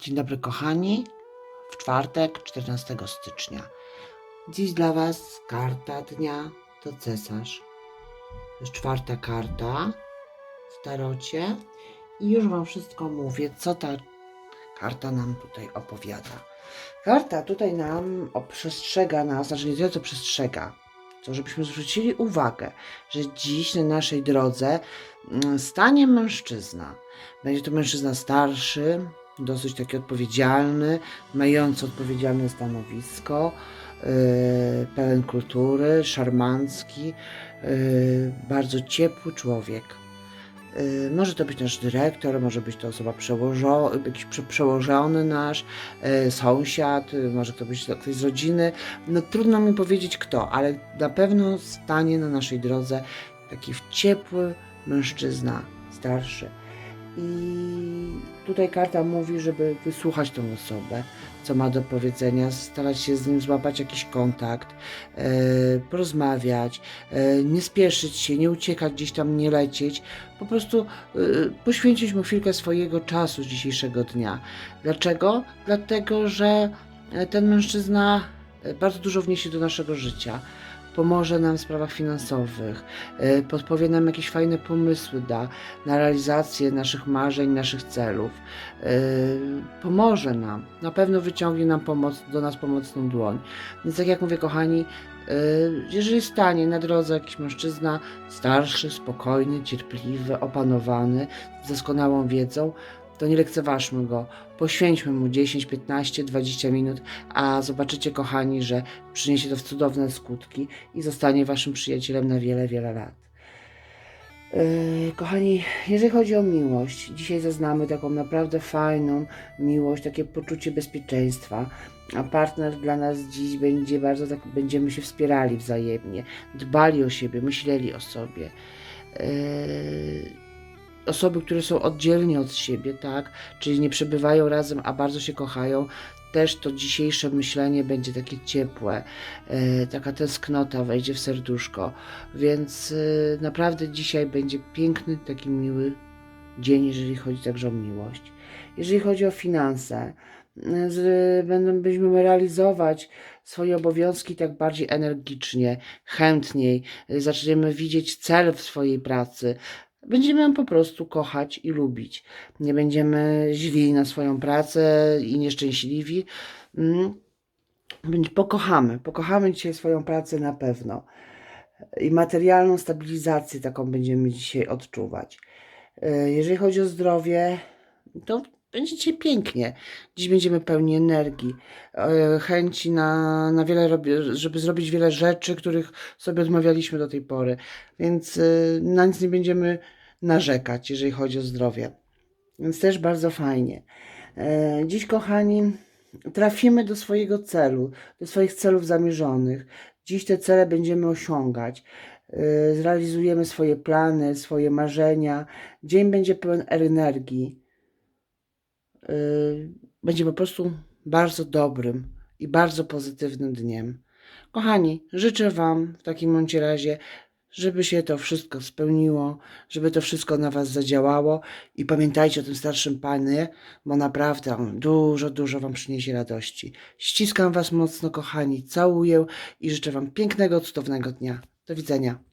Dzień dobry kochani. W czwartek, 14 stycznia. Dziś dla Was karta dnia to cesarz. To jest czwarta karta w tarocie. I już Wam wszystko mówię, co ta karta nam tutaj opowiada. Karta tutaj nam przestrzega nas, znaczy nie tyle co przestrzega, to żebyśmy zwrócili uwagę, że dziś na naszej drodze mm, stanie mężczyzna. Będzie to mężczyzna starszy, dosyć taki odpowiedzialny, mający odpowiedzialne stanowisko, yy, pełen kultury, szarmancki, yy, bardzo ciepły człowiek. Yy, może to być nasz dyrektor, może być to osoba przełożona, jakiś prze- przełożony nasz, sąsiad, może to być ktoś z rodziny. No trudno mi powiedzieć kto, ale na pewno stanie na naszej drodze taki ciepły mężczyzna, starszy. I tutaj karta mówi, żeby wysłuchać tą osobę, co ma do powiedzenia, starać się z nim złapać jakiś kontakt, e, porozmawiać, e, nie spieszyć się, nie uciekać gdzieś tam, nie lecieć, po prostu e, poświęcić mu chwilkę swojego czasu dzisiejszego dnia. Dlaczego? Dlatego, że e, ten mężczyzna bardzo dużo wniesie do naszego życia. Pomoże nam w sprawach finansowych, e, podpowie nam jakieś fajne pomysły, da na realizację naszych marzeń, naszych celów. Yy, pomoże nam, na pewno wyciągnie nam pomoc, do nas pomocną dłoń. Więc tak jak mówię, kochani, yy, jeżeli stanie na drodze jakiś mężczyzna starszy, spokojny, cierpliwy, opanowany, z doskonałą wiedzą, to nie lekceważmy go. Poświęćmy mu 10, 15, 20 minut, a zobaczycie, kochani, że przyniesie to cudowne skutki i zostanie waszym przyjacielem na wiele, wiele lat. Yy, kochani, jeżeli chodzi o miłość, dzisiaj zaznamy taką naprawdę fajną miłość, takie poczucie bezpieczeństwa, a partner dla nas dziś będzie bardzo tak, będziemy się wspierali wzajemnie, dbali o siebie, myśleli o sobie. Yy, osoby, które są oddzielnie od siebie, tak, czyli nie przebywają razem, a bardzo się kochają, też to dzisiejsze myślenie będzie takie ciepłe, yy, taka tęsknota wejdzie w serduszko. Więc y, naprawdę dzisiaj będzie piękny, taki miły dzień, jeżeli chodzi także o miłość. Jeżeli chodzi o finanse, będą, będziemy realizować swoje obowiązki tak bardziej energicznie, chętniej, zaczniemy widzieć cel w swojej pracy. Będziemy ją po prostu kochać i lubić. Nie będziemy źli na swoją pracę i nieszczęśliwi. Mm. Pokochamy, pokochamy dzisiaj swoją pracę na pewno i materialną stabilizację taką będziemy dzisiaj odczuwać. E, Jeżeli chodzi o zdrowie, to będzie dzisiaj pięknie. Dziś będziemy pełni energii, e, chęci na, na wiele, żeby zrobić wiele rzeczy, których sobie odmawialiśmy do tej pory. Więc e, na nic nie będziemy narzekać, jeżeli chodzi o zdrowie. Więc też bardzo fajnie. E, Dziś, kochani, trafimy do swojego celu, do swoich celów zamierzonych. Dziś te cele będziemy osiągać. Zrealizujemy swoje plany, swoje marzenia. Dzień będzie pełen energii. Yy, Będzie po prostu bardzo dobrym i bardzo pozytywnym dniem. Kochani, życzę Wam w takim bądź razie, żeby się to wszystko spełniło, żeby to wszystko na Was zadziałało i pamiętajcie o tym starszym panie, bo naprawdę on dużo, dużo Wam przyniesie radości. Ściskam Was mocno, kochani, całuję i życzę Wam pięknego, cudownego dnia. Do widzenia.